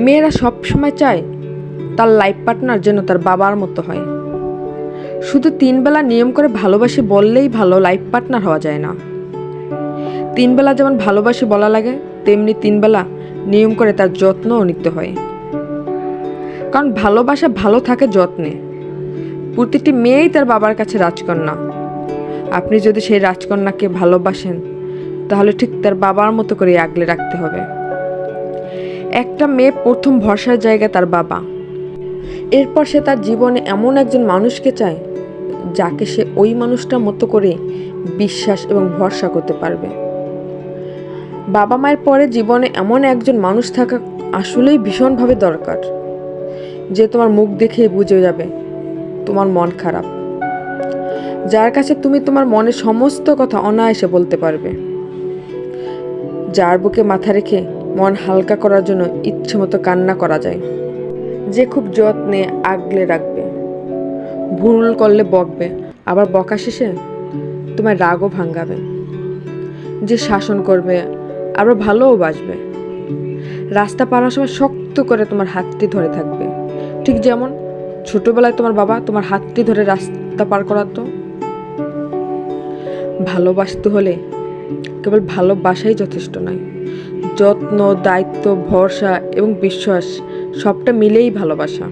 মেয়েরা সব সময় চায় তার লাইফ পার্টনার যেন তার বাবার মতো হয়। শুধু তিন বেলা নিয়ম করে ভালোবাসি বললেই ভালো লাইফ পার্টনার হওয়া যায় না। তিন বেলা যেমন ভালোবাসি বলা লাগে, তেমনি তিন বেলা নিয়ম করে তার যত্নও নিতে হয়। কারণ ভালোবাসা ভালো থাকে যত্নে। প্রতিটি মেয়েই তার বাবার কাছে রাজকন্যা। আপনি যদি সেই রাজকন্যাকে ভালোবাসেন, তাহলে ঠিক তার বাবার মতো করে আগলে রাখতে হবে। একটা মেয়ে প্রথম ভরসার জায়গা তার বাবা। এরপর সে তার জীবনে এমন একজন মানুষকে চায়, যাকে সে ওই মানুষটার মতো করে বিশ্বাস এবং ভরসা করতে পারবে। বাবা মায়ের পরে জীবনে এমন একজন মানুষ থাকা আসলেই ভীষণভাবে দরকার, যে তোমার মুখ দেখে বুঝে যাবে, তোমার মন খারাপ। যার কাছে তুমি তোমার মনের সমস্ত কথা অনায়াসে বলতে পারবে। যার বুকে মাথা রেখে মন হালকা করার জন্য ইচ্ছে মতো কান্না করা যায়। যে খুব যত্নে আগলে রাখবে। ভুল করলে বকবে। আবার বকা শেষে তোমার রাগও ভাঙ্গাবে যে শাসন করবে আবার ভালোও বাসবে। রাস্তা পারার সময় শক্ত করে তোমার হাতটি ধরে থাকবে। ঠিক যেমন ছোটবেলায় তোমার বাবা তোমার হাতটি ধরে রাস্তা পার করাতো। ভালোবাসতে হলে কেবল ভালোবাসাই যথেষ্ট নয়। যত্ন দায়িত্ব ভরসা এবং বিশ্বাস সবটা মিলেই ভালোবাসা।